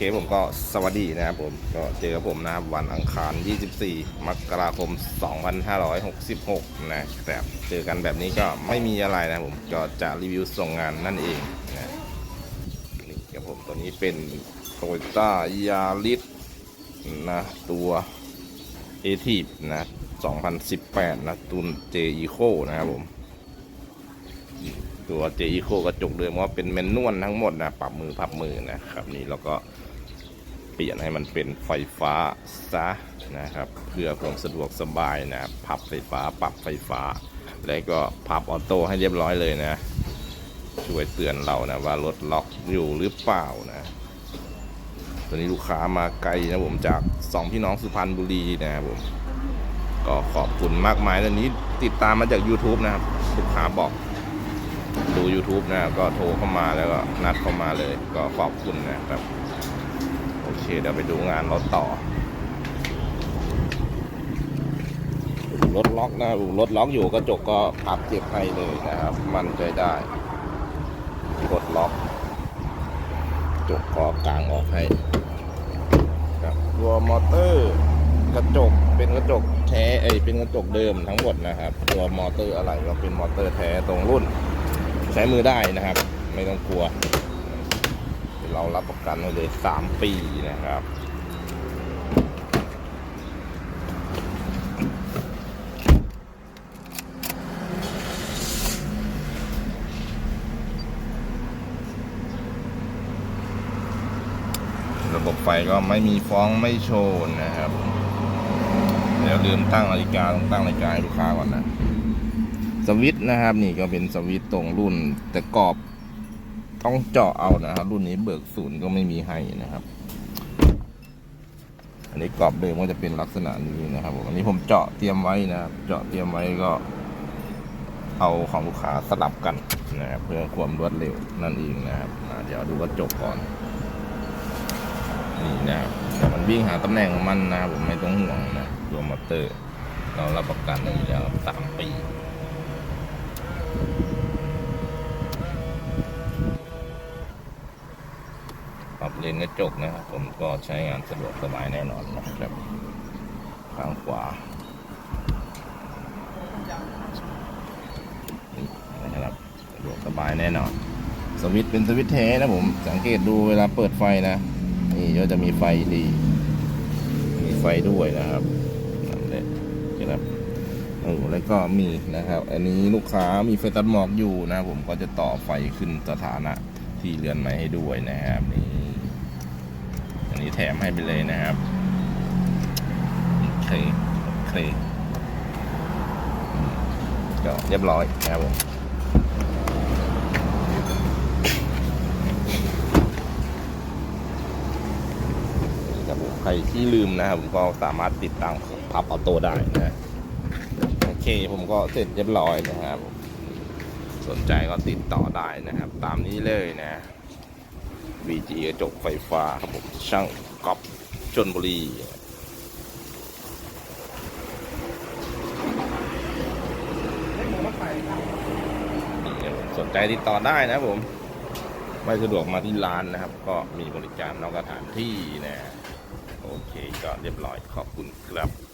เคผมก็สวัสดีนะครับผมก็เจอกับผมนะครับวันอังคาร 24 มกราคม 2566 นะครับเจอกันแบบนี้ก็ไม่มีอะไรนะครับผมก็จะรีวิวส่งงานนั่นเองนะนี่ครับผมตัวนี้เป็น Toyota Yaris นะตัว a t i v นะ2018 นะตุน J Eco นะครับผมตัว J Eco กระจกเดิมว่าเป็นแมนนวลทั้งหมดนะปรับมือพับมือนะครับนี่เราก็ เปลี่ยนให้มันเป็นไฟฟ้าซะนะครับ เพื่อความสะดวกสบายนะพับไฟฟ้าปรับไฟฟ้า แล้วก็พับออโต้ให้เรียบร้อยเลยนะ ช่วยเตือนเรานะว่ารถล็อกอยู่หรือเปล่านะตอนนี้ลูกค้ามาไกลนะผมจากสองพี่น้องสุพรรณบุรีนะครับผมก็ขอบคุณมากมายตอนนี้ติดตามมาจาก YouTube นะครับลูกค้าบอกดู YouTube นะก็โทรเข้ามาแล้วก็นัดเข้ามาเลยก็ขอบคุณนะครับ เค เดี๋ยวไปดูงานรถต่อรถล็อกนะรถล็อกอยู่กระจกก็พับเก็บให้เลยนะครับ มันใจได้กดล็อกกระจกก็กางออกให้ครับตัวมอเตอร์กระจกเป็นกระจกแท้ไอยเป็นกระจกเดิมทั้งหมดนะครับ ตัวมอเตอร์อะไรก็เป็นมอเตอร์แท้ตรงรุ่น ใช้มือได้นะครับ ไม่ต้องกลัว เรารับประกันให้เลย3ปีนะครับระบบไฟก็ไม่มีฟ้องไม่โชว์นะครับ เดี๋ยวลืมตั้งนาฬิกาต้องตั้งนาฬิกาให้ลูกค้าก่อนนะ สวิตนะครับนี่ก็เป็นสวิตตรงรุ่นแต่กรอบ ต้องเจาะเอานะครับ รุ่นนี้เบิกศูนย์ก็ไม่มีให้นะครับ อันนี้กรอบเดิมก็จะเป็นลักษณะนี้นะครับผมอันนี้ผมเจาะเตรียมไว้นะครับ เจาะเตรียมไว้ก็ เอาของลูกค้าสลับกันนะครับเพื่อความรวดเร็วนั่นเองนะครับเดี๋ยวดูกระจกก่อนนี่นะครับเดี๋ยวมันวิ่งหาตำแหน่งของมันนะครับผมไม่ต้องห่วงนะตัวมอเตอร์ เรารับประกันอยู่แล้วสามปี ปรับ เลนกระจกนะครับ ผมก็ใช้งานสะดวกสบายแน่นอนนะครับข้างขวานะครับสะดวกสบายแน่นอน สวิตเป็นสวิตช์แท้นะผมสังเกตดูเวลาเปิดไฟนะ นี่ก็จะมีไฟดีมีไฟด้วยนะครับนั่นแหละนะครับโอ้แล้วก็มีนะครับ อันนี้ลูกค้ามีไฟตัดหมอกอยู่นะ ผมก็จะต่อไฟขึ้นสถานะที่เรือนใหม่ให้ด้วยนะครับนี่ นี้แถมให้ไปเลยนะครับโอเคโอเคก็เรียบร้อยนะครับผมครับผมใครที่ลืมนะครับผมก็สามารถติดตั้งพับออโต้ได้นะโอเคผมก็เสร็จเรียบร้อยนะครับ สนใจก็ติดต่อได้นะครับ ตามนี้เลยนะ VG กระจกไฟฟ้าครับผมช่างก๊อฟชนบุรีสนใจติดต่อได้นะครับผม ไม่สะดวกมาที่ร้านนะครับ ก็มีบริการนอกสถานที่นะ โอเคก็เรียบร้อยขอบคุณครับ